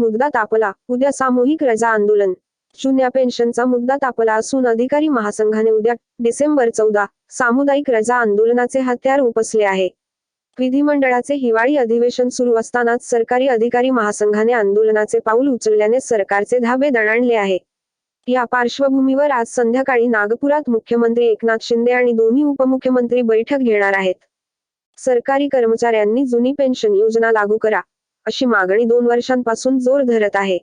मुद्दा तापला. उद्या सामूहिक रजा आंदोलन. शून्य पेन्शनचा मुद्दा तापला असून अधिकारी महासंघाने उद्या डिसेंबर चौदा सामुदायिक रजा आंदोलनाचे हत्यार उपसले आहे. विधिमंडळाचे हिवाळी अधिवेशन सुरू असतानाच सरकारी अधिकारी महासंघाने आंदोलनाचे पाऊल उचलल्याने सरकारचे धाबे दणाणले आहे. या पार्श्वभूमीवर आज संध्याकाळी नागपुरात मुख्यमंत्री एकनाथ शिंदे आणि दोन्ही उपमुख्यमंत्री बैठक घेणार आहेत. सरकारी कर्मचाऱ्यांनी जुनी पेन्शन योजना लागू करा. अशी मागणी दोन वर्षांपासून जोर धरत आहे.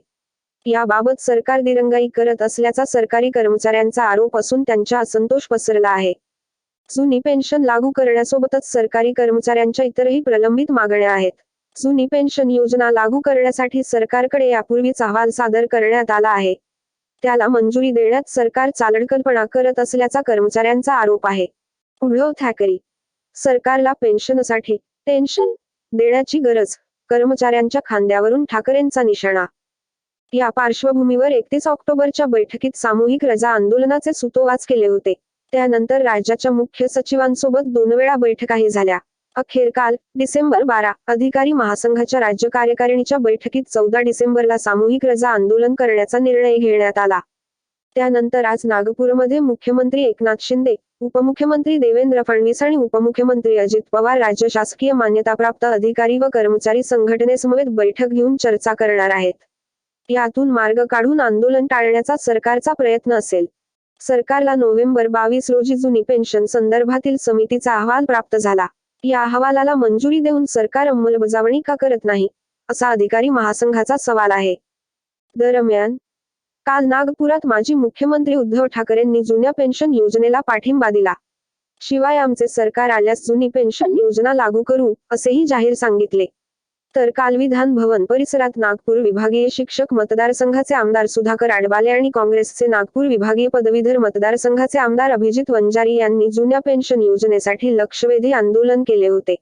याबाबत सरकार दिरंगाई करत असल्याचा सरकारी कर्मचाऱ्यांचा आरोप असून त्यांचा असंतोष पसरला आहे. जुनी पेन्शन लागू करण्यासोबतच सरकारी कर्मचाऱ्यांच्या इतरही प्रलंबित मागण्या आहेत. जुनी पेन्शन योजना लागू करण्यासाठी सरकारकडे यापूर्वीच अहवाल सादर करण्यात आला आहे. त्याला मंजुरी देण्यात सरकार चालडकल्पना करत असल्याचा कर्मचाऱ्यांचा आरोप आहे. उद्धव ठाकरे सरकारला पेन्शनसाठी टेन्शन देण्याची गरज कर्मचाऱ्यांच्या खांद्यावरून ठाकरेंचा निशाणा. या पार्श्वभूमीवर एकतीस ऑक्टोबरच्या बैठकीत सामूहिक रजा आंदोलनाचे सुतोवाच केले होते. त्यानंतर राज्याच्या मुख्य सचिवांसोबत दोन वेळा बैठकाही झाल्या. अखेर काल डिसेंबर बारा अधिकारी महासंघाच्या राज्य कार्यकारिणीच्या बैठकीत चौदा डिसेंबरला सामूहिक रजा आंदोलन करण्याचा निर्णय घेण्यात आला. त्यानंतर आज नागपूरमध्ये मुख्यमंत्री एकनाथ शिंदे उपमुख्यमंत्री देवेंद्र फडणवीस आणि उपमुख्यमंत्री अजित पवार राज्य शासकीय मान्यताप्राप्त अधिकारी व कर्मचारी संघटनेसमवेत बैठक घेऊन चर्चा करणार आहेत. यातून मार्ग काढून आंदोलन टाळण्याचा सरकारचा प्रयत्न असेल. सरकारला नोव्हेंबर बावीस रोजी जुनी पेन्शन संदर्भातील समितीचा अहवाल प्राप्त झाला. या अहवालाला मंजुरी देऊन सरकार अंमलबजावणी का करत नाही असा अधिकारी महासंघाचा सवाल आहे. दरम्यान काल नागपुरात माजी मुख्यमंत्री उद्धव ठाकरेंनी जुन्या पेन्शन योजनेला पाठिंबा दिला. शिवाय आमचे सरकार आल्यास जुनी पेन्शन योजना लागू करू असेही जाहीर सांगितले. तर काल विधान भवन परिसरात नागपूर विभागीय शिक्षक मतदारसंघाचे आमदार सुधाकर आडबाले आणि काँग्रेसचे नागपूर विभागीय पदवीधर मतदारसंघाचे आमदार अभिजित वंजारी यांनी जुन्या पेन्शन योजनेसाठी लक्षवेधी आंदोलन केले होते.